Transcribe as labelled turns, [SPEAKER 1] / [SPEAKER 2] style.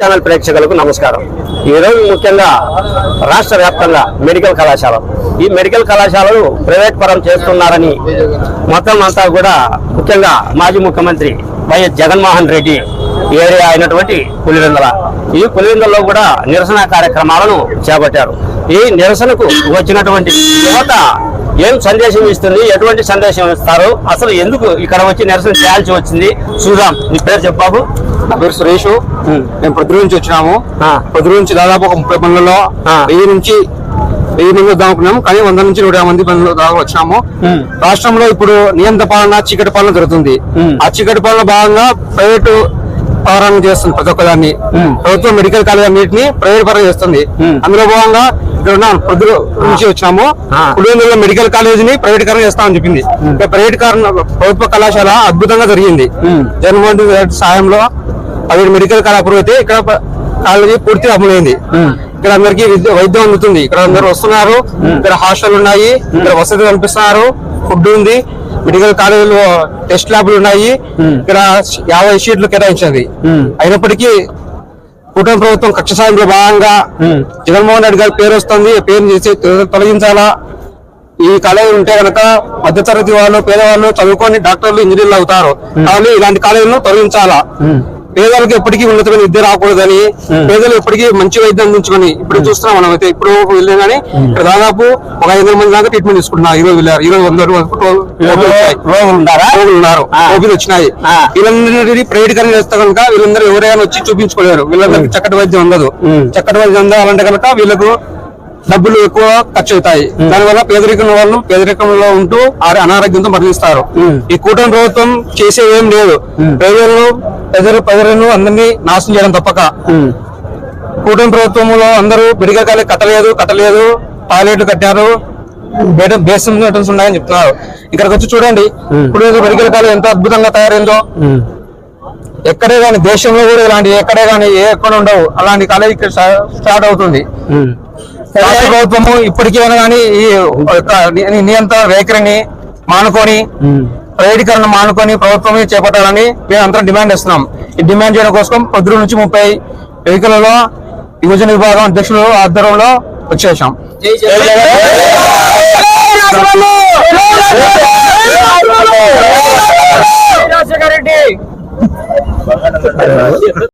[SPEAKER 1] Channel ప్రేక్షకులకు నమస్కారం. ఈరోజు ముఖ్యంగా రాష్ట్ర వ్యాప్తంగా మెడికల్ కళాశాల. ఈ మెడికల్ కళాశాలలు ప్రైవేట్ పరం చేస్తున్నారని మొత్తం అంతా కూడా ముఖ్యంగా మాజీ ముఖ్యమంత్రి వైఎస్ జగన్మోహన్ రెడ్డి ఏరియా అయినటువంటి పులివెందల. ఈ పులివెందల్లో కూడా నిరసన కార్యక్రమాలను చేపట్టారు. ఈ నిరసనకు వచ్చినటువంటి యువత ఏం సందేశం ఇస్తుంది? ఎటువంటి సందేశం ఇస్తారు? అసలు ఎందుకు ఇక్కడ వచ్చి నిరసన చేయాల్సి వచ్చింది? చూద్దాం. నీ పేరు చెప్పు బాబు.
[SPEAKER 2] నా పేరు సురేష్. మేము పొద్దున నుంచి వచ్చినాము.
[SPEAKER 1] ఆ.
[SPEAKER 2] పొద్దున నుంచి దాదాపు ఒక ముప్పై
[SPEAKER 1] ఆ.
[SPEAKER 2] వెయ్యి నుంచి వెయ్యి మంది వద్దాం అనుకున్నాము. కానీ వంద నుంచి నూట యాభై మంది మందిలో దాకా వచ్చినాము. రాష్ట్రంలో ఇప్పుడు నియంత్ర పాలన చీకటి పాలన జరుగుతుంది. ఆ చీకటి పాలన భాగంగా ప్రైవేటు పరం చేస్తుంది ప్రతి ఒక్కదాన్ని. ప్రభుత్వం మెడికల్ కాలేజ్ అన్నింటినీ ప్రైవేట్ పరం చేస్తుంది. అందులో భాగంగా నుంచి వచ్చినాము
[SPEAKER 1] ఆ.
[SPEAKER 2] పులివెందుల మెడికల్ కాలేజ్ని ప్రైవేటీకరణ చేస్తామని చెప్పింది. ఇక్కడ ప్రైవేట్ ప్రభుత్వ కళాశాల అద్భుతంగా జరిగింది. జగన్మోహన్ రెడ్డి సాయంలో పదిహేడు మెడికల్ కాలేజ్ అయితే ఇక్కడ కాలేజీ పూర్తిగా అమలైంది. ఇక్కడ అందరికి విద్య అందుతుంది. ఇక్కడ అందరు వస్తున్నారు. ఇక్కడ హాస్టల్ ఉన్నాయి. ఇక్కడ వసతి కల్పిస్తున్నారు. ఫుడ్ ఉంది. మెడికల్ కాలేజీలో టెస్ట్ ల్యాబ్లు ఉన్నాయి. ఇక్కడ యాభై సీట్లు కేటాయించింది. అయినప్పటికీ కూటమి ప్రభుత్వం కక్ష సాయంలో భాగంగా. జగన్మోహన్ రెడ్డి గారి పేరు వస్తుంది. ఈ పేరు చేసి తొలగించాలా? ఈ కాలేజీ ఉంటే కనుక మధ్యతరగతి వాళ్ళు పేదవాళ్ళు చదువుకొని డాక్టర్లు ఇంజనీర్లు అవుతారు. కానీ ఇలాంటి కాలేజీలను తొలగించాలా? పేదలకు ఎప్పటికీ ఉన్నతమైన విద్య రాకూడదని పేదలు ఎప్పటికీ మంచి వైద్యం అందించుకొని ఇప్పుడు చూస్తున్నాం మనం అయితే ఇప్పుడు వెళ్ళాం కానీ ఇక్కడ దాదాపు ఒక ఐదు వందల మంది దాకా ట్రీట్మెంట్ తీసుకుంటున్నారు. ఈ రోజు వెళ్ళారు ఈ రోజు వంద
[SPEAKER 1] ఉన్నారా.
[SPEAKER 2] ఓపీలు వచ్చినాయి. వీళ్ళందరినీ ప్రైవేటీకరణ చేస్తే కనుక వీళ్ళందరూ ఎవరైనా వచ్చి చూపించుకోలేరు. వీళ్ళందరికీ చక్కటి వైద్యం ఉండదు. చక్కటి వైద్యం అందాలంటే కనుక వీళ్ళకు డబ్బులు ఎక్కువ ఖర్చు అవుతాయి దానివల్ల పేదరికం వాళ్ళు పేదరికంలో ఉంటూ అనారోగ్యంతో మరణిస్తారు. ఈ కూటమి ప్రభుత్వం చేసేది ఏం లేదు ప్రజలను ప్రజలు ప్రజలను అందరినీ నాశనం చేయడం తప్పక. కూటమి ప్రభుత్వంలో అందరూ కాలేజ్ కట్టలేదు కట్టలేదు టాయిలెట్లు కట్టారు బేసిన్ మెటల్స్ ఉన్నాయని చెప్తున్నారు ఇక్కడికి వచ్చి చూడండి ఇప్పుడు మెడికల్ కాలేజ్ ఎంత అద్భుతంగా తయారైందో. ఎక్కడే కానీ దేశంలో కూడా ఇలాంటి ఎక్కడే కానీ ఏ ఎక్కడ ఉండవు అలాంటి కాలేజ్ ఇక్కడ స్టా- స్టార్ట్ అవుతుంది. రాష్ట్ర ప్రభుత్వము ఇప్పటికైనా కానీ ఈ నియంత్రణ వైఖరిని మానుకొని. ప్రైవేటీకరణ మానుకొని ప్రభుత్వమే చేపట్టాలని మేము అందరం డిమాండ్ చేస్తున్నాం. ఈ డిమాండ్ చేయడం కోసం పొద్దు నుంచి ముప్పై వెహికల్లో యువజన విభాగం అధ్యక్షుల ఆధ్వర్యంలో వచ్చేసాం.